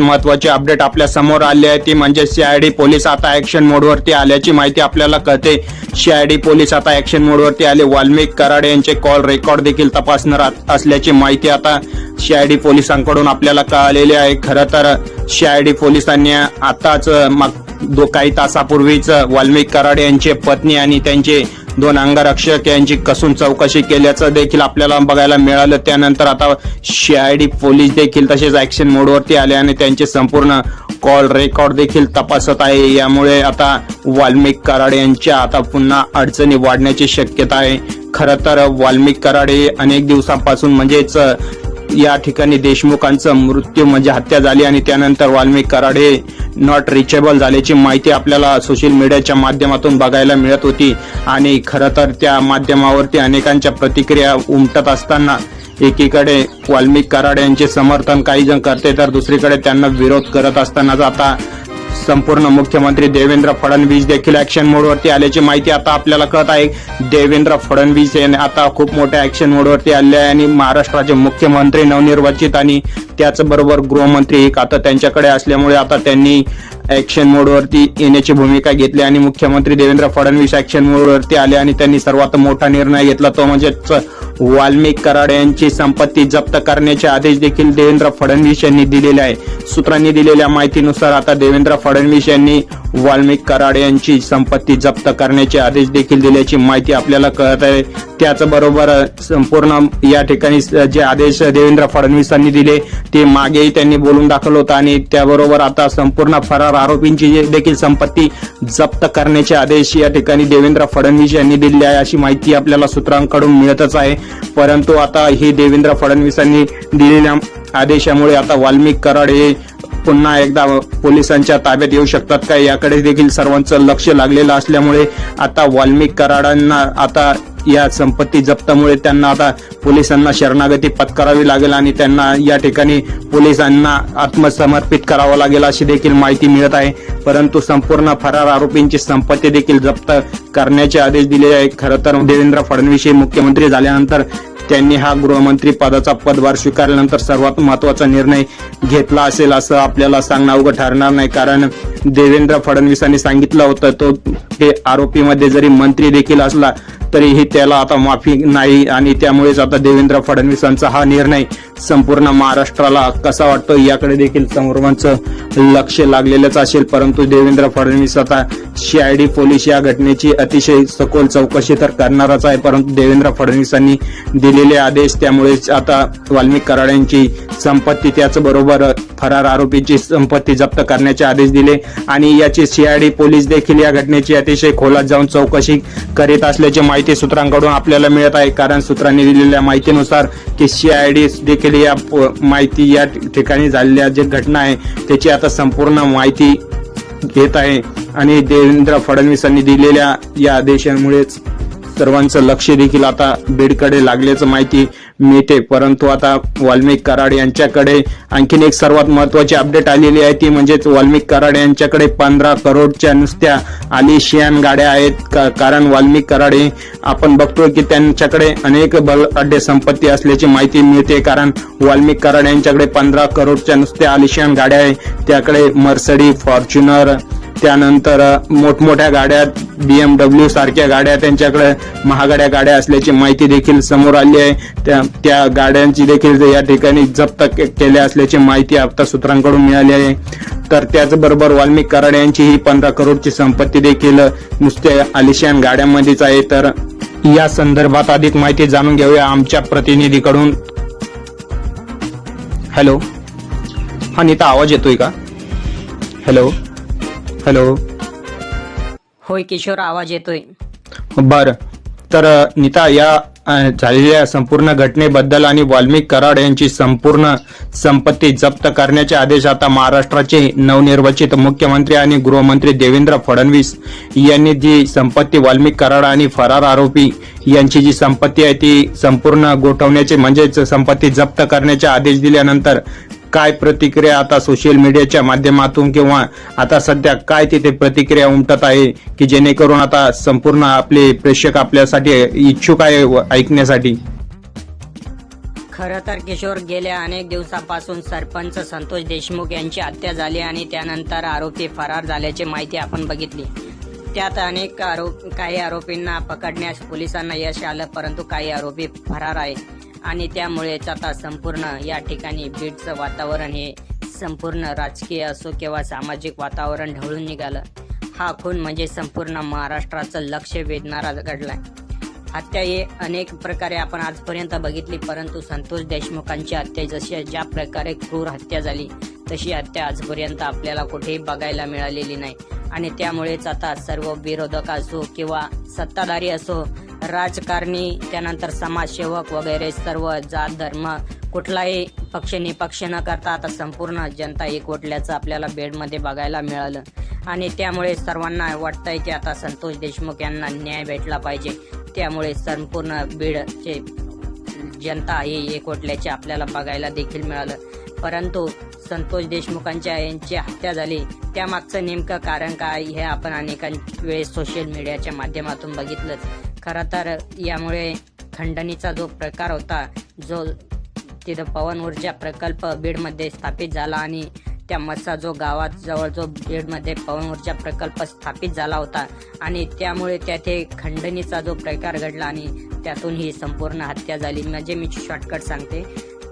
सर्वात अपडेट आपल्यासमोर आले आहे. ती म्हणजे सीआयडी पोलीस आता ऍक्शन मोडवरती आल्याची माहिती आपल्याला कळते. सीआयडी पोलीस आता ऍक्शन मोडवरती आले. वाल्मिक कराडे यांचे कॉल रेकॉर्ड देखील तपासणार असल्याची माहिती आता सीआयडी पोलिसांकडून आपल्याला कळालेली आहे. खरं तर सीआयडी पोलिसांनी आताच दो काही तासापूर्वीच वाल्मिक कराड यांचे पत्नी आणि त्यांचे दोन अंगरक्षक यांची कसून चौकशी केल्याचं देखील आपल्याला बघायला मिळालं. त्यानंतर आता सीआयडी पोलीस देखील तसेच ऍक्शन मोडवरती आले आणि त्यांचे संपूर्ण कॉल रेकॉर्ड देखील तपासत आहे. यामुळे आता वाल्मिक कराड यांच्या आता पुन्हा अडचणी वाढण्याची शक्यता आहे. खरं तर वाल्मिक कराडे अनेक दिवसांपासून म्हणजेच या ठिकाणी देशमुखांचा मृत्यू म्हणजे हत्या झाली आणि त्यानंतर वाल्मिक कराड हे नॉट रिचेबल झाल्याची माहिती आपल्याला सोशल मीडियाच्या माध्यमातून बघायला मिळत होती. आणि खरं तर त्या माध्यमावरती अनेकांच्या प्रतिक्रिया उमटत असताना एकीकडे वाल्मिक कराड यांचे समर्थन काही जण करते तर दुसरीकडे त्यांना विरोध करत असतानाच आता संपूर्ण मुख्यमंत्री देवेंद्र फडणवीस देखील ऍक्शन मोडवरती आल्याची माहिती आता आपल्याला कळत आहे. देवेंद्र फडणवीस हे आता खूप मोठ्या ऍक्शन मोडवरती आले आहे आणि महाराष्ट्राचे मुख्यमंत्री नवनिर्वाचित आणि त्याचबरोबर गृहमंत्री एक आता त्यांच्याकडे असल्यामुळे आता त्यांनी ऍक्शन मोडवरती येण्याची भूमिका घेतली आणि मुख्यमंत्री देवेंद्र फडणवीस ऍक्शन मोडवरती आले आणि त्यांनी सर्वात मोठा निर्णय घेतला तो म्हणजेच वाल्मिक कराड यांची संपत्ती जप्त करण्याचे आदेश देखील देवेंद्र फडणवीस यांनी दिलेले आहे. सूत्रांनी दिलेल्या माहितीनुसार आता देवेंद्र फडणवीस यांनी वाल्मिक कराड यांची संपत्ती जप्त करण्याचे आदेश देखील दिल्याची माहिती आपल्याला कळत आहे. त्याचबरोबर संपूर्ण या ठिकाणी जे आदेश देवेंद्र फडणवीसांनी दिले ते मागेही त्यांनी बोलून दाखवलं होतं आणि त्याबरोबर आता संपूर्ण फरार आरोपींची जे देखील संपत्ती जप्त करण्याचे आदेश या ठिकाणी देवेंद्र फडणवीस यांनी दिले आहे अशी माहिती आपल्याला सूत्रांकडून मिळतच आहे. परंतु आता हे देवेंद्र फडणवीसांनी दिलेल्या आदेशामुळे आता वाल्मिक कराड हे पुन्हा एकदा पोलिसांच्या ताब्यात येऊ शकतात का? याकडे देखील सर्वांचं लक्ष लागलेलं असल्यामुळे आता वाल्मिक कराडांना आता या संपत्ती जप्तामुळे त्यांना आता पोलिसांना शरणागती पत्करावी लागेल आणि त्यांना या ठिकाणी पोलिसांना आत्मसमर्पित करावं लागेल अशी देखील माहिती मिळत आहे. परंतु संपूर्ण फरार आरोपींची संपत्ती देखील जप्त करण्याचे आदेश दिले आहे खरं तर देवेंद्र फडणवीस हे मुख्यमंत्री झाल्यानंतर त्यांनी हा गृहमंत्री पदाचा पदभार स्वीकारल्यानंतर सर्वात महत्त्वाचा निर्णय घेतला असेल असं आपल्याला सांगणं अवघड ठरणार नाही. कारण देवेंद्र फडणवीसांनी सांगितलं होतं तो ते आरोपीमध्ये जरी मंत्री देखील असला तरीही त्याला आता माफी नाही आणि त्यामुळेच आता देवेंद्र फडणवीसांचा हा निर्णय संपूर्ण महाराष्ट्राला कसा वाटतो याकडे देखील समोरांचं लक्ष लागलेलंच असेल. परंतु देवेंद्र फडणवीस आता सीआयडी पोलीस या घटनेची अतिशय सखोल चौकशी तर करणारच आहे. परंतु देवेंद्र फडणवीसांनी दिलेले आदेश त्यामुळेच आता वाल्मिक कराड यांची संपत्ती त्याचबरोबर फरार आरोपीची संपत्ती जप्त करण्याचे आदेश दिले आणि याची सीआयडी पोलीस देखील या घटनेची अतिशय खोलात जाऊन चौकशी करीत असल्याची माहिती सूत्रांकडून आपल्याला मिळत आहे. कारण सूत्रांनी दिलेल्या माहितीनुसार की सीआयडी देखील या माहिती या ठिकाणी झालेल्या जे घटना आहे त्याची आता संपूर्ण माहिती घेत आहे. आणि देवेंद्र फडणवीसांनी दिलेल्या या आदेशामुळेच सर्वांचं लक्ष देखील आता बीडकडे लागल्याचं माहिती मिळते. परंतु आता वाल्मिक कराड यांच्याकडे आणखीन एक सर्वात महत्वाची अपडेट आलेली आहे ती म्हणजेच वाल्मिक कराड यांच्याकडे पंधरा करोडच्या नुसत्या आलिशियान गाड्या आहेत. का- कारण वाल्मिक कराड हे आपण बघतोय की त्यांच्याकडे अनेक बल अड्डे संपत्ती असल्याची माहिती मिळते. कारण वाल्मिक कराड यांच्याकडे पंधरा करोडच्या नुसत्या आलिशियान गाड्या आहे त्याकडे मर्सडी फॉर्च्युनर त्यानंतर मोठमोठ्या गाड्या बीएमडब्ल्यू सारख्या गाड्या त्यांच्याकडे महागड्या गाड्या असल्याची माहिती देखील समोर आली आहे. त्या त्या गाड्यांची देखील या ठिकाणी जप्त केल्या असल्याची माहिती आपता सूत्रांकडून मिळाली आहे. तर त्याचबरोबर वाल्मिक कराड यांची ही पंधरा करोडची संपत्ती देखील नुसत्या आलिशान गाड्यांमध्येच आहे. तर या संदर्भात अधिक माहिती जाणून घेऊया आमच्या प्रतिनिधीकडून. हॅलो. हा नीता आवाज येतोय का? हॅलो. हॅलो होय किशोर आवाज येतोय. बर. तर नीता या अ, झालेल्या संपूर्ण घटनेबद्दल आणि वाल्मिक कराड यांची संपूर्ण संपत्ती जप्त करण्याचे आदेश आता महाराष्ट्राचे नवनिर्वाचित मुख्यमंत्री आणि गृहमंत्री देवेंद्र फडणवीस यांनी जी संपत्ती वाल्मिक कराड आणि फरार आरोपी यांची जी संपत्ती आहे ती संपूर्ण गोठवण्याचे म्हणजेच संपत्ती जप्त करण्याचे आदेश दिल्यानंतर काय प्रतिक्रिया आता सोशल मीडियाच्या माध्यमातून किंवा आता सध्या काय तिथे प्रतिक्रिया उमटत आहे की जेणेकरून आता संपूर्ण आपले प्रेक्षक आपल्यासाठी इच्छुक आहे ऐकण्यासाठी? खरं तर किशोर गेल्या अनेक दिवसापासून सरपंच संतोष देशमुख यांची हत्या झाली आणि त्यानंतर आरोपी फरार झाल्याची माहिती आपण बघितली. त्यात अनेक आरोप काही आरोपींना पकडण्यास पोलिसांना यश आलं परंतु काही आरोपी फरार आहेत. आणि त्यामुळेच आता संपूर्ण या ठिकाणी बीडचं वातावरण हे संपूर्ण राजकीय असो किंवा सामाजिक वातावरण ढवळून निघालं. हा खून म्हणजे संपूर्ण महाराष्ट्राचं लक्ष वेधणारा घडलाय. हत्या हे अनेक प्रकारे आपण आजपर्यंत बघितली परंतु संतोष देशमुखांची हत्या जशी ज्या प्रकारे क्रूर हत्या झाली तशी हत्या आजपर्यंत आपल्याला कुठेही बघायला मिळालेली नाही. आणि त्यामुळेच आता सर्व विरोधक असो किंवा सत्ताधारी असो राजकारणी त्यानंतर समाजसेवक वगैरे सर्व जात धर्म कुठलाही पक्ष निपक्ष न करता आता संपूर्ण जनता एकवटल्याचं आपल्याला बेडमध्ये बघायला मिळालं. आणि त्यामुळे सर्वांना वाटतंय की आता संतोष देशमुख यांना न्याय भेटला पाहिजे. त्यामुळे संपूर्ण बीडचे जनता ही एकवटल्याचे आपल्याला बघायला देखील मिळालं. परंतु संतोष देशमुखांच्या यांची हत्या झाली. त्यामागचं नेमकं कारण काय हे आपण अनेक वेळेस सोशल मीडियाच्या माध्यमातून बघितलंच. खरं तर यामुळे खंडणीचा जो प्रकार होता जो तिथं पवन ऊर्जा प्रकल्प बीडमध्ये स्थापित झाला आणि त्या मस्सा जो गावात जवळ जो बीडमध्ये पवन ऊर्जा प्रकल्प स्थापित झाला होता आणि त्यामुळे त्याथे खंडणीचा जो प्रकार घडला आणि त्यातून ही संपूर्ण हत्या झाली. म्हणजे मी शॉर्टकट सांगते.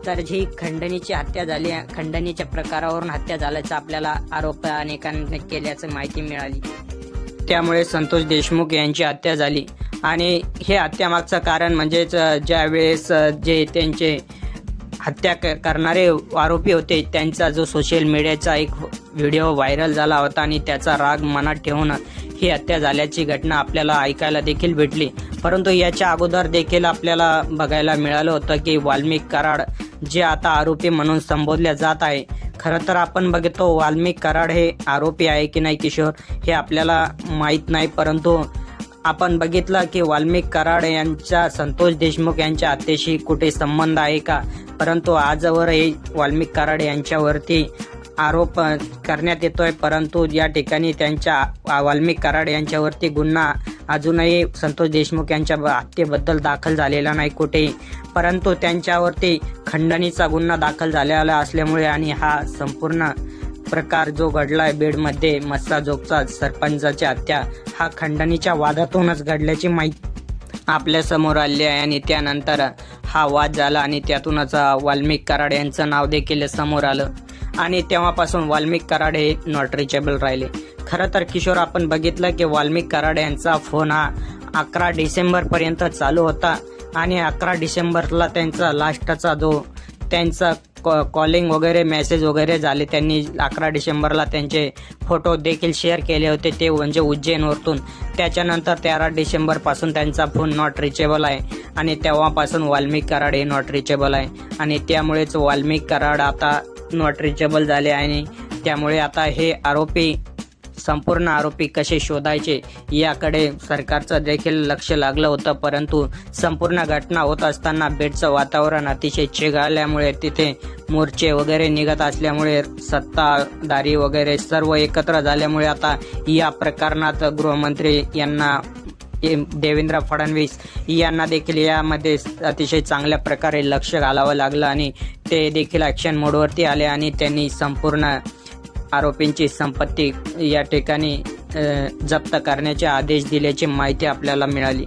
तर जी खंडणीची हत्या झाली खंडणीच्या प्रकारावरून हत्या झाल्याचा आपल्याला आरोप अनेकांनी केल्याचं माहिती मिळाली. त्यामुळे संतोष देशमुख यांची हत्या झाली. आणि हे हत्यामागचं कारण म्हणजेच ज्यावेळेस जे त्यांचे हत्या क- करणारे आरोपी होते त्यांचा जो सोशल मीडियाचा एक व्हिडिओ व्हायरल झाला होता आणि त्याचा राग मनात ठेवून ही हत्या झाल्याची घटना आपल्याला ऐकायला देखील भेटली. परंतु याच्या अगोदर देखील आपल्याला बघायला मिळालं होतं की वाल्मिक कराड जे आता आरोपी म्हणून संबोधल्या जात आहे खरं तर आपण बघतो वाल्मिक कराड हे आरोपी आहे की नाही किशोर हे आपल्याला माहीत नाही. परंतु आपण बघितलं की वाल्मिक कराड यांच्या संतोष देशमुख यांच्या हत्येशी कुठे संबंध आहे का? परंतु आजवरही वाल्मिक कराड यांच्यावरती आरोप करण्यात येतोय. परंतु या ठिकाणी त्यांच्या वाल्मिक कराड यांच्यावरती गुन्हा अजूनही संतोष देशमुख यांच्या ब- हत्येबद्दल दाखल झालेला नाही कुठेही. परंतु त्यांच्यावरती खंडणीचा गुन्हा दाखल झालेला असल्यामुळे आणि हा संपूर्ण प्रकार जो घडलाय बीडमध्ये मस्साजोगचा सरपंचाची हत्या हा खंडणीच्या वादातूनच घडल्याची माहिती आपल्यासमोर आली आहे आणि त्यानंतर हा वाद झाला आणि त्यातूनच वाल्मिक कराड यांचं नाव देखील समोर आलं. आणि तेव्हापासून वाल्मिक कराड हे नॉट रिचेबल राहिले. खरं तर किशोर आपण बघितलं की वाल्मिक कराड यांचा फोन हा अकरा डिसेंबरपर्यंत चालू होता आणि अकरा डिसेंबरला त्यांचा लास्टचा जो त्यांचा कॉलिंग वगैरे मेसेज वगैरे झाले. त्यांनी अकरा डिसेंबरला त्यांचे फोटो देखील शेअर केले होते. ते म्हणजे उज्जैनवरतून त्याच्यानंतर तेरा डिसेंबरपासून त्यांचा फोन नॉट रिचेबल आहे. आणि तेव्हापासून वाल्मिक कराड हे नॉट रिचेबल आहे. आणि त्यामुळेच वाल्मिक कराड आता नॉट रिचेबल झाले आणि त्यामुळे आता हे आरोपी संपूर्ण आरोपी कसे शोधायचे याकडे सरकारचं देखील लक्ष लागलं होतं परंतु संपूर्ण घटना होत असताना बेडचं वातावरण अतिशय चिघळल्यामुळे तिथे मोर्चे वगैरे निघत असल्यामुळे सत्ताधारी वगैरे सर्व एकत्र झाल्यामुळे आता या प्रकरणात गृहमंत्री यांना देवेंद्र फडणवीस यांना देखील यामध्ये अतिशय चांगल्या प्रकारे लक्ष घालावं लागलं आणि ते देखील ॲक्शन मोडवरती आले आणि त्यांनी संपूर्ण आरोपींची संपत्ती या ठिकाणी जप्त करण्याचे आदेश दिल्याची माहिती आपल्याला मिळाली.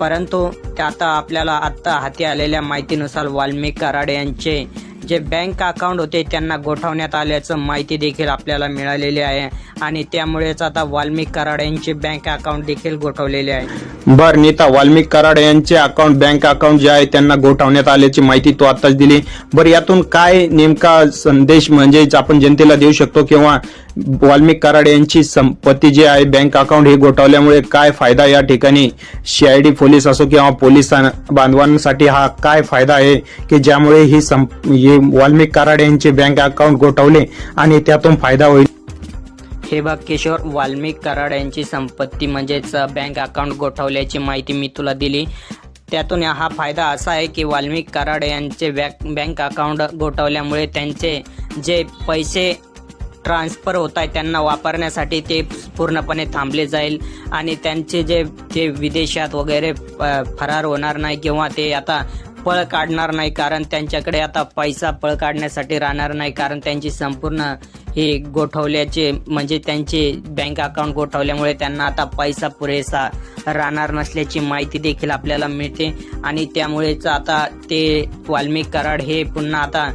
परंतु आता आपल्याला आत्ता हाती आलेल्या माहितीनुसार वाल्मिक कराड यांचे जे बँक अकाउंट होते त्यांना गोठवण्यात आल्याचं माहिती देखील आपल्याला मिळालेली आहे आणि त्यामुळेच आता वाल्मिक कराड यांचे बँक अकाउंट देखील गोठवलेले आहे. बर नीता वाल्मिक कराड यांचे अकाउंट बँक अकाउंट जे आहे त्यांना गोठवण्यात आल्याची माहिती तो आताच दिली. बरं यातून काय नेमका संदेश म्हणजे आपण जनतेला देऊ शकतो किंवा वाल्मिक कराड यांची संपत्ती जी आहे बँक अकाउंट हे गोठवल्यामुळे काय फायदा या ठिकाणी? सीआयडी पोलीस असो किंवा पोलीस बांधवांसाठी हा काय फायदा आहे की ज्यामुळे ही संप वाल्मिक कराड यांचे बँक अकाउंट गोठवले आणि त्यातून फायदा होईल? हे बघ किशोर वाल्मिक कराड यांची संपत्ती म्हणजेच बँक अकाउंट गोठवल्याची माहिती मी तुला दिली. त्यातून हा फायदा असा आहे की वाल्मिक कराड यांचे बँक बँक अकाउंट गोठवल्यामुळे त्यांचे जे पैसे ट्रान्सफर होत आहे त्यांना वापरण्यासाठी ते पूर्णपणे थांबले जाईल आणि त्यांचे जे जे विदेशात वगैरे फरार होणार नाही किंवा ते आता पळ काढणार नाही कारण त्यांच्याकडे आता पैसा पळ काढण्यासाठी राहणार नाही कारण त्यांची संपूर्ण हे गोठवल्याचे म्हणजे त्यांचे बँक अकाउंट गोठवल्यामुळे त्यांना आता पैसा पुरेसा राहणार नसल्याची माहिती देखील आपल्याला मिळते. आणि त्यामुळेच आता ते वाल्मिक कराड हे पुन्हा आता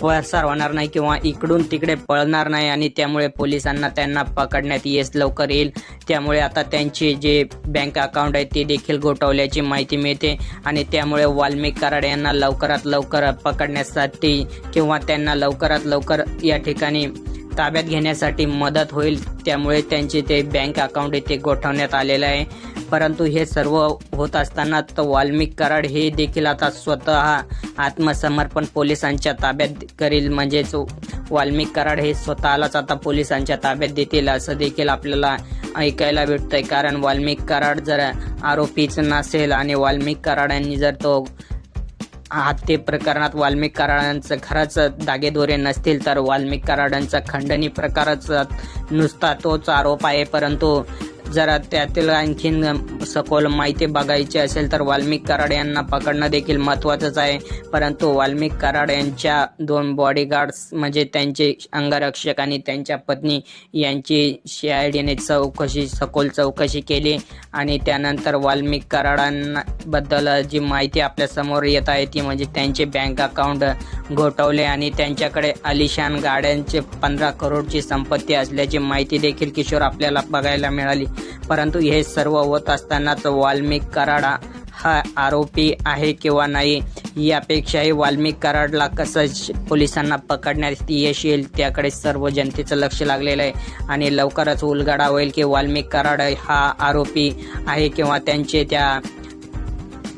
पसार होणार नाही किंवा इकडून तिकडे पळणार नाही आणि त्यामुळे पोलिसांना त्यांना पकडण्यात येस लवकर येईल. त्यामुळे आता त्यांचे जे बँक अकाउंट आहे ते देखील गोठवल्याची माहिती मिळते आणि त्यामुळे वाल्मिक कराड यांना लवकरात लवकर पकडण्यासाठी किंवा त्यांना लवकरात लवकर या ठिकाणी ताब्यात घेण्यासाठी मदत होईल. त्यामुळे त्यांचे ते बँक अकाउंट ते गोठवण्यात आलेलं आहे. परंतु हे सर्व होत असताना तर वाल्मिक कराड हे देखील आता स्वतः आत्मसमर्पण पोलिसांच्या ताब्यात करील. म्हणजेच वाल्मिक कराड हे स्वतःलाच आता पोलिसांच्या ताब्यात देतील असं देखील आपल्याला ऐकायला भेटतंय. कारण वाल्मिक कराड जर आरोपीच नसेल आणि वाल्मिक कराडांनी जर तो हत्ये प्रकरणात वाल्मिक कराडांचं खरंच दागेदोरे नसतील तर वाल्मिक कराडांचा खंडणी प्रकारच नुसता तोच आरोप आहे. परंतु जरा त्यातील आणखीन सखोल माहिती बघायची असेल तर वाल्मिक कराड यांना पकडणं देखील महत्वाचंच आहे. परंतु वाल्मिक कराड यांच्या दोन बॉडीगार्ड्स म्हणजे त्यांचे अंगरक्षक आणि त्यांच्या पत्नी यांची सीआयडीने चौकशी सखोल चौकशी केली आणि त्यानंतर वाल्मिक कराडांबद्दल जी माहिती आपल्यासमोर येत आहे ती म्हणजे त्यांचे बँक अकाउंट घोटवले आणि त्यांच्याकडे अलिशान गाड्यांचे पंधरा करोडची संपत्ती असल्याची माहिती देखील किशोर आपल्याला बघायला मिळाली. परंतु हे सर्व होत असतानाच वाल्मिक कराडा हा आरोपी आहे किंवा नाही यापेक्षाही वाल्मिक कराडला कसं पोलिसांना पकडण्यात यश येईल त्याकडे सर्व जनतेचं लक्ष लागलेलं आहे. आणि लवकरच उलगडा होईल की वाल्मिक कराड हा आरोपी आहे किंवा त्यांचे त्या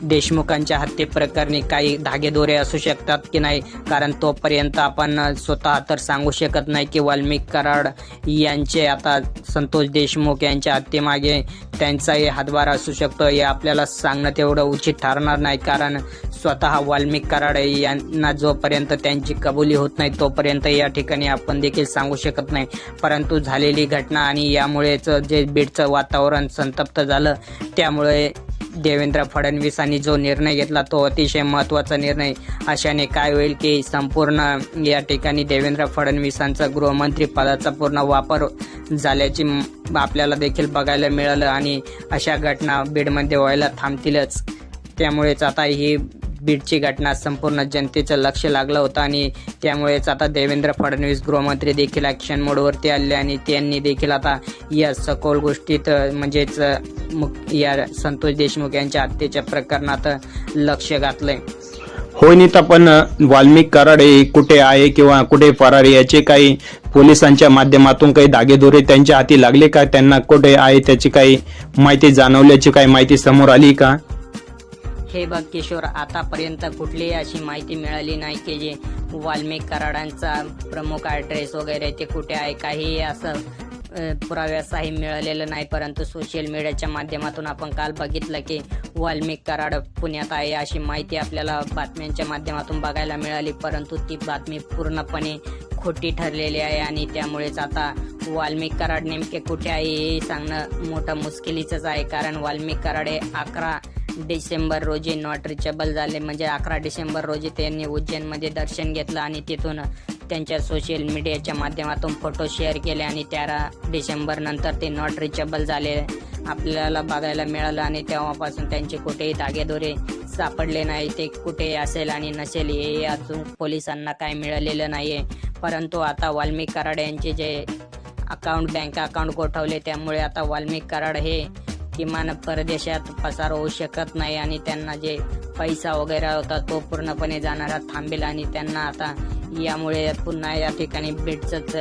देशमुखांच्या हत्येप्रकरणी काही धागेदोरे असू शकतात की नाही कारण तोपर्यंत आपण स्वतः तर सांगू शकत नाही की वाल्मिक कराड यांचे आता संतोष देशमुख यांच्या हत्येमागे त्यांचाही हातभार असू शकतो हे आपल्याला सांगणं तेवढं उचित ठरणार नाही कारण स्वतः वाल्मिक कराड यांना जोपर्यंत त्यांची कबुली होत नाही तोपर्यंत या ठिकाणी आपण देखील सांगू शकत नाही. परंतु झालेली घटना आणि यामुळेच जे बीडचं वातावरण संतप्त झालं त्यामुळे देवेंद्र फडणवीसांनी जो निर्णय घेतला तो अतिशय महत्त्वाचा निर्णय. अशाने काय होईल की संपूर्ण या ठिकाणी देवेंद्र फडणवीसांचा गृहमंत्री पदाचा पूर्ण वापर झाल्याची आपल्याला देखील बघायला मिळालं आणि अशा घटना बीडमध्ये व्हायला थांबतीलच. त्यामुळेच आता ही बीडची घटना संपूर्ण जनतेचं लक्ष लागलं होतं आणि त्यामुळेच आता देवेंद्र फडणवीस गृहमंत्री देखील ॲक्शन मोडवरती आले आणि त्यांनी देखील आता या सखोल गोष्टीत म्हणजेच अ, या संतोष देशमुख यांच्या हत्येच्या प्रकरणात लक्ष घातलंय. होय नीता पण वाल्मिक कराड हे कुठे आहे किंवा कुठे फरार याचे काही पोलिसांच्या माध्यमातून काही दागेदोरे त्यांच्या हाती लागले का? त्यांना कुठे आहे त्याची काही माहिती जाणवल्याची काही माहिती समोर आली का? हे बघ किशोर आतापर्यंत कुठलीही अशी माहिती मिळाली नाही की जे वाल्मिक कराडांचा प्रमुख ॲड्रेस वगैरे ते कुठे आहे काही असं अ, पुराव्यासही मिळालेलं नाही. परंतु सोशल मीडियाच्या माध्यमातून आपण काल बघितलं की वाल्मिक कराड पुण्यात आहे अशी माहिती आपल्याला बातम्यांच्या माध्यमातून बघायला मिळाली. परंतु ती बातमी पूर्णपणे खोटी ठरलेली आहे आणि त्यामुळेच आता वाल्मिक कराड नेमके कुठे आहे हे सांगणं मोठं मुश्किलीचंच आहे. कारण वाल्मिक कराड हे अकरा डिसेंबर रोजी नॉट रिचेबल झाले. म्हणजे अकरा डिसेंबर रोजी त्यांनी उज्जैनमध्ये दर्शन घेतलं आणि तिथून त्यांच्या सोशल मीडियाच्या माध्यमातून फोटो शेअर केले आणि तेरा डिसेंबर नंतर ते नॉट रिचेबल झाले. आपल्याला बघायला मिळालं आणि तेव्हापासून त्यांचे कुठेही धागेदोरे सापडले नाही. ते कुठे असेल आणि नसेल हे अजून पोलिसांना काय मिळालेलं नाहीये. परंतु आता वाल्मिक कराड यांचे जे अकाउंट बँक अकाउंट गोठवले त्यामुळे आता वाल्मिक कराड हे किमान परदेशात पसार होऊ शकत नाही आणि त्यांना जे पैसा वगैरे होता तो पूर्णपणे जाणारा थांबेल आणि त्यांना आता यामुळे पुन्हा या ठिकाणी बीडचंच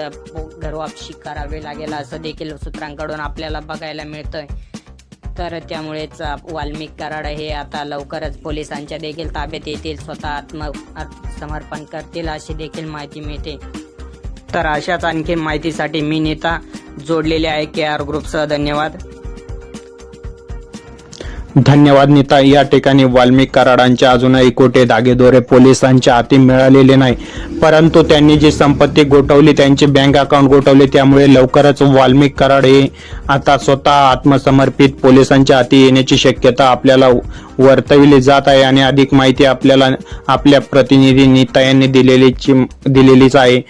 घरवापशी करावे लागेल असं देखील सूत्रांकडून आपल्याला बघायला मिळतंय. तर त्यामुळेच वाल्मिक कराड हे आता लवकरच पोलिसांच्या देखील ताब्यात येतील स्वतः आत्म समर्पण करतील अशी देखील माहिती मिळते. तर अशाच आणखी माहितीसाठी मी नेता जोडलेले आहे के आर ग्रुपसह. धन्यवाद. धन्यवाद नीता. या ठिकाणी वाल्मिक कराडांच्या अजूनही कोठे दागेदोरे पोलिसांच्या हाती मिळालेले नाही. परंतु त्यांनी जी संपत्ती गोठवली त्यांचे बँक अकाउंट गोठवले त्यामुळे लवकरच वाल्मिक कराड हे आता स्वतः आत्मसमर्पित पोलिसांच्या हाती येण्याची शक्यता आपल्याला वर्तविली जात आहे आणि अधिक माहिती आपल्याला आपल्या प्रतिनिधी नीता यांनी दिलेलीची दिलेलीच आहे.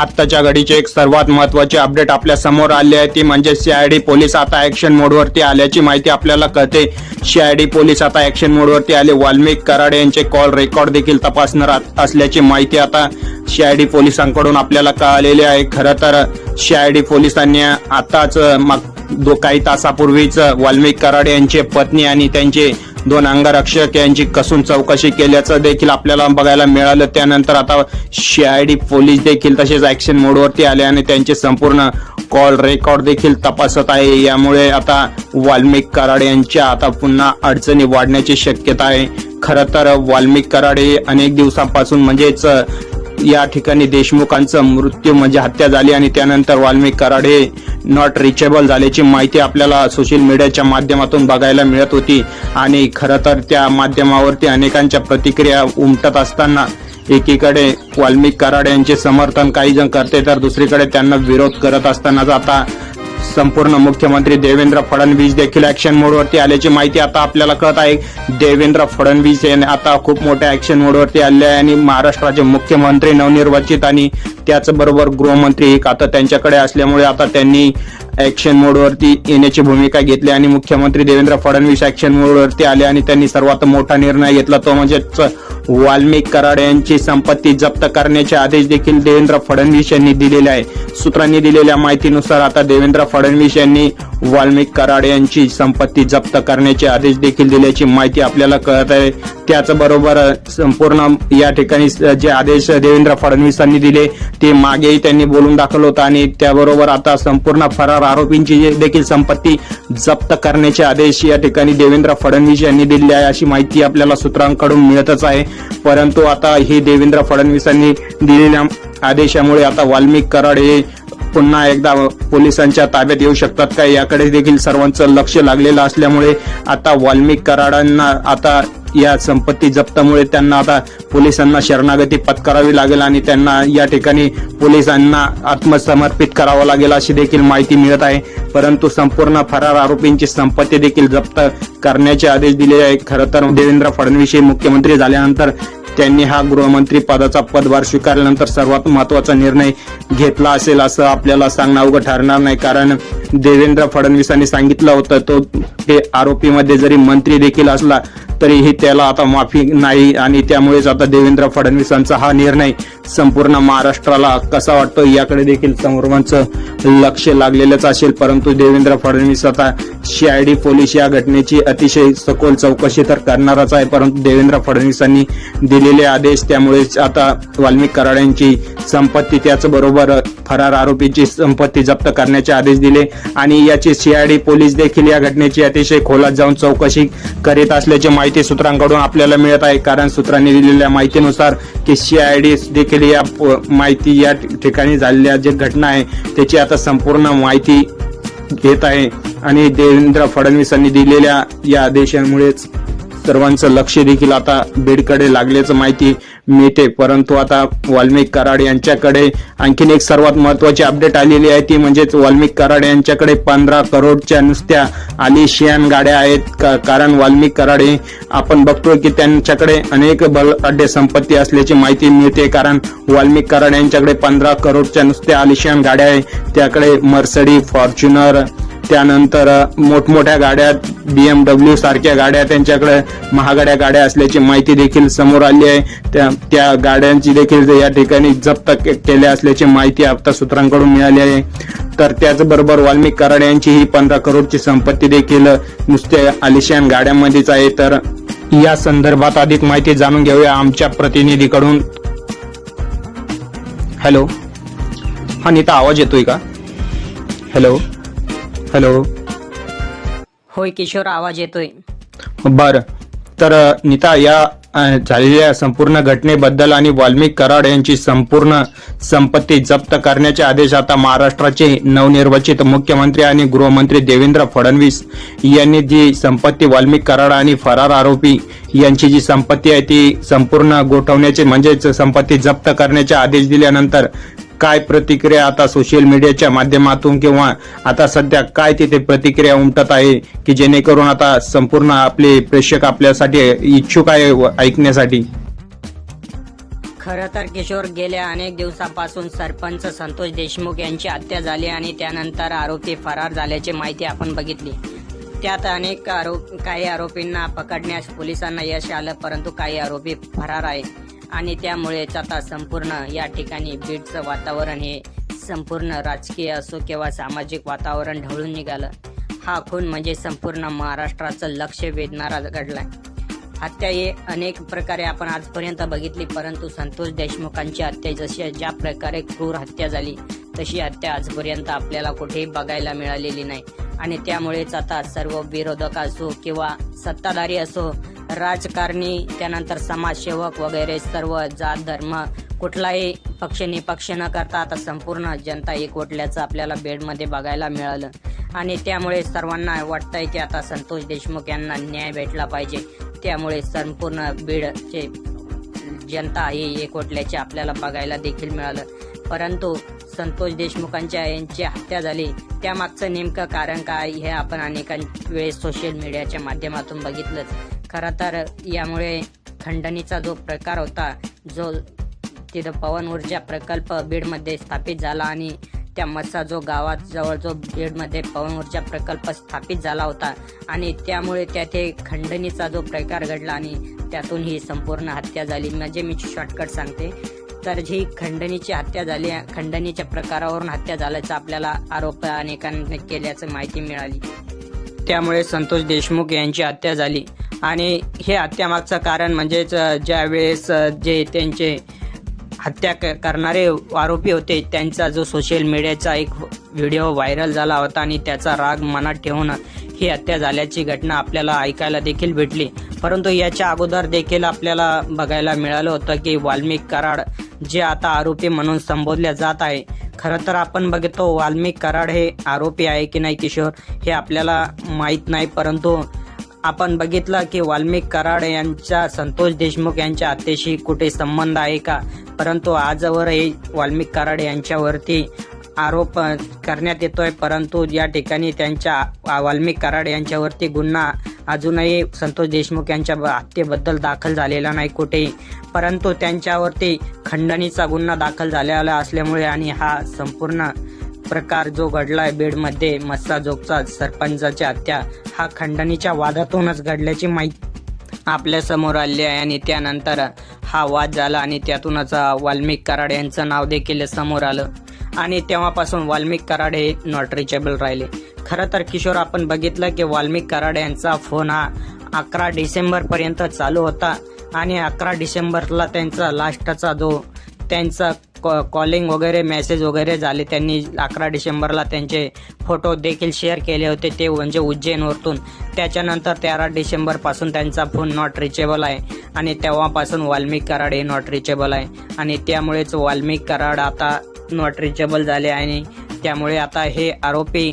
आत्ताच्या घडीचे एक सर्वात महत्त्वाचे अपडेट आपल्यासमोर आले आहे. ती म्हणजे सीआयडी पोलीस आता ऍक्शन मोडवरती आल्याची माहिती आपल्याला कळते. सीआयडी पोलीस आता ऍक्शन मोडवरती आले. वाल्मिक कराड यांचे कॉल रेकॉर्ड देखील तपासणार आत- असल्याची माहिती आता सीआयडी पोलिसांकडून आपल्याला कळालेली आहे. खरं तर सीआयडी पोलिसांनी आताच मग दो काही तासापूर्वीच वाल्मिक कराड यांचे पत्नी आणि त्यांचे दोन अंगरक्षक यांची कसून चौकशी केल्याचं देखील आपल्याला बघायला मिळालं. त्यानंतर आता सीआयडी पोलीस देखील तसेच ऍक्शन मोडवरती आले आणि त्यांचे संपूर्ण कॉल रेकॉर्ड देखील तपासत आहे. यामुळे आता वाल्मिक कराड यांच्या आता पुन्हा अडचणी वाढण्याची शक्यता आहे. खरं तर वाल्मिक कराड हे अनेक दिवसांपासून म्हणजेच या ठिकाणी देशमुखांचा मृत्यू म्हणजे हत्या झाली आणि त्यानंतर वाल्मिक कराड हे नॉट रिचेबल झाल्याची माहिती आपल्याला सोशल मीडियाच्या माध्यमातून बघायला मिळत होती. आणि खरं तर त्या माध्यमावरती अनेकांच्या प्रतिक्रिया उमटत असताना एकीकडे वाल्मिक कराड यांचे समर्थन काही जण करते तर दुसरीकडे त्यांना विरोध करत असतानाच आता संपूर्ण मुख्यमंत्री देवेंद्र फडणवीस देखील ऍक्शन मोडवरती आल्याची माहिती आता आपल्याला कळत आहे. देवेंद्र फडणवीस यांनी आता खूप मोठ्या ऍक्शन मोडवरती आले आहे आणि महाराष्ट्राचे मुख्यमंत्री नवनिर्वाचित आणि त्याचबरोबर गृहमंत्री एक आता त्यांच्याकडे असल्यामुळे आता त्यांनी ऍक्शन मोडवरती येण्याची भूमिका घेतली आणि मुख्यमंत्री देवेंद्र फडणवीस ऍक्शन मोडवरती आले आणि त्यांनी सर्वात मोठा निर्णय घेतला तो म्हणजेच वाल्मिक कराड यांची संपत्ती जप्त करण्याचे आदेश देखील देवेंद्र फडणवीस यांनी दिलेले आहे. सूत्रांनी दिलेल्या माहितीनुसार आता देवेंद्र फडणवीस यांनी वाल्मिक कराड यांची संपत्ती जप्त करण्याचे आदेश देखील दिल्याची माहिती आपल्याला कळत आहे. त्याचबरोबर संपूर्ण या ठिकाणी जे आदेश देवेंद्र फडणवीसांनी दिले ते मागेही त्यांनी बोलून दाखवलं होतं आणि त्याबरोबर आता संपूर्ण फरार आरोपींची जे देखील संपत्ती जप्त करण्याचे आदेश या ठिकाणी देवेंद्र फडणवीस यांनी दिले आहे अशी माहिती आपल्याला सूत्रांकडून मिळतच आहे. परंतु आता हे देवेंद्र फडणवीसांनी दिलेल्या आदेशामुळे आता वाल्मिक कराड हे पुन्हा एकदा पोलिसांच्या ताब्यात येऊ शकतात का? याकडे देखील सर्वांचं लक्ष लागलेलं असल्यामुळे आता वाल्मिक कराडांना आता या संपत्ती जप्तामुळे त्यांना आता पोलिसांना शरणागती पत्करावी लागेल आणि त्यांना या ठिकाणी पोलिसांना आत्मसमर्पित करावं लागेल अशी देखील माहिती मिळत आहे. परंतु संपूर्ण फरार आरोपींची संपत्ती देखील जप्त करण्याचे आदेश दिले आहे. खरं तर देवेंद्र फडणवीस हे मुख्यमंत्री झाल्यानंतर त्यांनी हा गृहमंत्री पदाचा पदभार स्वीकारल्यानंतर सर्वात महत्त्वाचा निर्णय घेतला असेल असं आपल्याला सांगणं अवघड ठरणार नाही. कारण देवेंद्र फडणवीसांनी सांगितलं होतं तो हे आरोपीमध्ये जरी मंत्री देखील असला तरीही त्याला आता माफी नाही आणि त्यामुळेच आता देवेंद्र फडणवीसांचा हा निर्णय संपूर्ण महाराष्ट्राला कसा वाटतो याकडे देखील सर्वांचं लक्ष लागलेलंच असेल. परंतु देवेंद्र फडणवीस आता सीआयडी पोलीस या घटनेची अतिशय सखोल चौकशी तर करणारच आहे. परंतु देवेंद्र फडणवीसांनी दिलेले आदेश त्यामुळेच आता वाल्मिक कराड्यांची संपत्ती त्याचबरोबर फरार आरोपीची संपत्ती जप्त करण्याचे आदेश दिले आणि याची सीआयडी पोलीस देखील या घटनेची अतिशय खोलात जाऊन चौकशी करीत असल्याची माहिती सूत्रांकडून आपल्याला मिळत आहे. कारण सूत्रांनी दिलेल्या माहितीनुसार की सीआयडी देखील या माहिती या ठिकाणी झालेल्या जे घटना आहे त्याची आता संपूर्ण माहिती घेत आहे. आणि देवेंद्र फडणवीसांनी दिलेल्या या आदेशामुळेच सर्वांचं लक्ष देखील आता बीडकडे लागल्याचं माहिती मिळते. परंतु आता वाल्मिक कराड यांच्याकडे आणखीन एक सर्वात महत्वाची अपडेट आलेली आहे. ती म्हणजेच वाल्मिक कराड यांच्याकडे पंधरा करोडच्या नुसत्या आलिशियान गाड्या आहेत. कारण वाल्मिक कराड हे आपण बघतोय की त्यांच्याकडे अनेक बल अड्डे संपत्ती असल्याची माहिती मिळते. कारण वाल्मिक कराड यांच्याकडे पंधरा करोडच्या नुसत्या आलिशियान गाड्या आहेत. त्याकडे मर्सडी फॉर्च्युनर त्यानंतर मोठमोठ्या गाड्या बीएमडब्ल्यू सारख्या गाड्या त्यांच्याकडे महागड्या गाड्या असल्याची माहिती देखील समोर आली आहे. त्या त्या गाड्यांची देखील या ठिकाणी जप्त के- केल्या असल्याची माहिती आता सूत्रांकडून मिळाली आहे. तर त्याचबरोबर वाल्मिक कराड यांची ही पंधरा करोडची संपत्ती देखील नुसत्या आलिशान गाड्यांमध्येच आहे. तर या संदर्भात अधिक माहिती जाणून घेऊया आमच्या प्रतिनिधीकडून. हॅलो. हा नीता आवाज येतोय का? हॅलो. हॅलो होय किशोर आवाज येतोय. बर. तर नीता या अ, झालेल्या संपूर्ण घटनेबद्दल आणि वाल्मिक कराड यांची संपूर्ण संपत्ती जप्त करण्याचे आदेश आता महाराष्ट्राचे नवनिर्वाचित मुख्यमंत्री आणि गृहमंत्री देवेंद्र फडणवीस यांनी जी संपत्ती वाल्मिक कराड आणि फरार आरोपी यांची जी संपत्ती आहे ती संपूर्ण गोठवण्याचे म्हणजेच संपत्ती जप्त करण्याचे आदेश दिल्यानंतर काय प्रतिक्रिया आता सोशल मीडियाच्या माध्यमातून किंवा आता सध्या काय तिथे प्रतिक्रिया उमटत आहे की जेणेकरून आता संपूर्ण आपले प्रेक्षक आपल्यासाठी इच्छुक आहे व- ऐकण्यासाठी? खरं तर किशोर गेल्या अनेक दिवसापासून सरपंच संतोष देशमुख यांची हत्या झाली आणि त्यानंतर आरोपी फरार झाल्याची माहिती आपण बघितली. त्यात अनेक आरोप काही आरोपींना पकडण्यास पोलिसांना यश आलं परंतु काही आरोपी फरार आहेत. आणि त्यामुळेच आता संपूर्ण या ठिकाणी बीडचं वातावरण हे संपूर्ण राजकीय असो किंवा सामाजिक वातावरण ढवळून निघालं. हा खून म्हणजे संपूर्ण महाराष्ट्राचं लक्ष वेधणारा घडलाय. हत्या हे अनेक प्रकारे आपण आजपर्यंत बघितली परंतु संतोष देशमुखांची हत्या जशी ज्या प्रकारे क्रूर हत्या झाली तशी हत्या आजपर्यंत आपल्याला कुठेही बघायला मिळालेली नाही. आणि त्यामुळेच आता सर्व विरोधक असो किंवा सत्ताधारी असो राजकारणी त्यानंतर समाजसेवक वगैरे सर्व जात धर्म कुठलाही पक्ष निपक्ष न करता आता संपूर्ण जनता एकवटल्याचं आपल्याला बेडमध्ये बघायला मिळालं. आणि त्यामुळे सर्वांना वाटतंय की आता संतोष देशमुख यांना न्याय भेटला पाहिजे. त्यामुळे संपूर्ण बीडचे जनता ही एकवटल्याचे आपल्याला बघायला देखील मिळालं. परंतु संतोष देशमुखांच्या यांची हत्या झाली. त्यामागचं नेमकं कारण काय हे आपण अनेकां वेळेस सोशल मीडियाच्या माध्यमातून बघितलंच. खरं तर यामुळे खंडणीचा जो प्रकार होता जो तिथं पवन ऊर्जा प्रकल्प बीडमध्ये स्थापित झाला आणि त्या मस्सा जो गावात जवळ जो बीडमध्ये पवन ऊर्जा प्रकल्प स्थापित झाला होता आणि त्यामुळे त्याथे खंडणीचा जो प्रकार घडला आणि त्यातून ही संपूर्ण हत्या झाली. म्हणजे मी शॉर्टकट सांगते. तर ही खंडणीची हत्या झाली खंडणीच्या प्रकारावरून हत्या झाल्याचा आपल्याला आरोप अनेकांनी केल्याचं माहिती मिळाली. त्यामुळे संतोष देशमुख यांची हत्या झाली. आणि हे हत्यामागचं कारण म्हणजेच ज्यावेळेस जे त्यांचे हत्या क- करणारे आरोपी होते त्यांचा जो सोशल मीडियाचा एक व्हिडिओ व्हायरल झाला होता आणि त्याचा राग मनात ठेवून ही हत्या झाल्याची घटना आपल्याला ऐकायला देखील भेटली. परंतु याच्या अगोदर देखील आपल्याला बघायला मिळालं होतं की वाल्मिक कराड जे आता आरोपी म्हणून संबोधल्या जात आहे खरं तर आपण बघतो वाल्मिक कराड हे आरोपी आहे की नाही किशोर हे आपल्याला माहीत नाही परंतु आपण बघितलं की वाल्मिक कराड यांच्या संतोष देशमुख यांच्या हत्येशी कुठे संबंध आहे का? परंतु आजवर हे वाल्मिक कराड यांच्यावरती आरोप करण्यात येतोय. परंतु या ठिकाणी त्यांच्या वाल्मिक कराड यांच्यावरती गुन्हा अजूनही संतोष देशमुख यांच्या ब- हत्येबद्दल दाखल झालेला नाही कुठेही. परंतु त्यांच्यावरती खंडणीचा गुन्हा दाखल झालेला असल्यामुळे आणि हा संपूर्ण प्रकार जो घडलाय बीडमध्ये मस्साजोगचा सरपंचाच्या हत्या हा खंडणीच्या वादातूनच घडल्याची माहिती आपल्यासमोर आली आहे आणि त्यानंतर हा वाद झाला आणि त्यातूनच वाल्मिक कराड यांचं नाव देखील समोर आलं. आणि तेव्हापासून वाल्मिक कराड हे नॉट रिचेबल राहिले. खरं तर किशोर आपण बघितलं की वाल्मिक कराड यांचा फोन हा अकरा डिसेंबर पर्यंत चालू होता. आणि अकरा डिसेंबरला त्यांचा लास्टचा जो त्यांचा कॉलिंग वगैरे मेसेज वगैरे झाले. त्यांनी अकरा डिसेंबरला त्यांचे फोटो देखील शेअर केले होते. ते म्हणजे उज्जैनवरतून त्याच्यानंतर तेरा डिसेंबरपासून त्यांचा फोन नॉट रिचेबल आहे. आणि तेव्हापासून वाल्मिक कराड हे नॉट रिचेबल आहे. आणि त्यामुळेच वाल्मिक कराड आता नॉट रिचेबल झाले आणि त्यामुळे आता हे आरोपी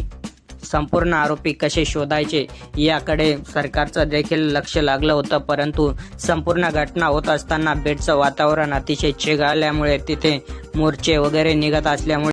संपूर्ण आरोपी कसे शोधायचे याकडे सरकारचं देखील लक्ष लागलं होतं परंतु संपूर्ण घटना होत असताना बेडचं वातावरण अतिशय चिघळल्यामुळे तिथे मोर्चे वगैरे निघत असल्यामुळे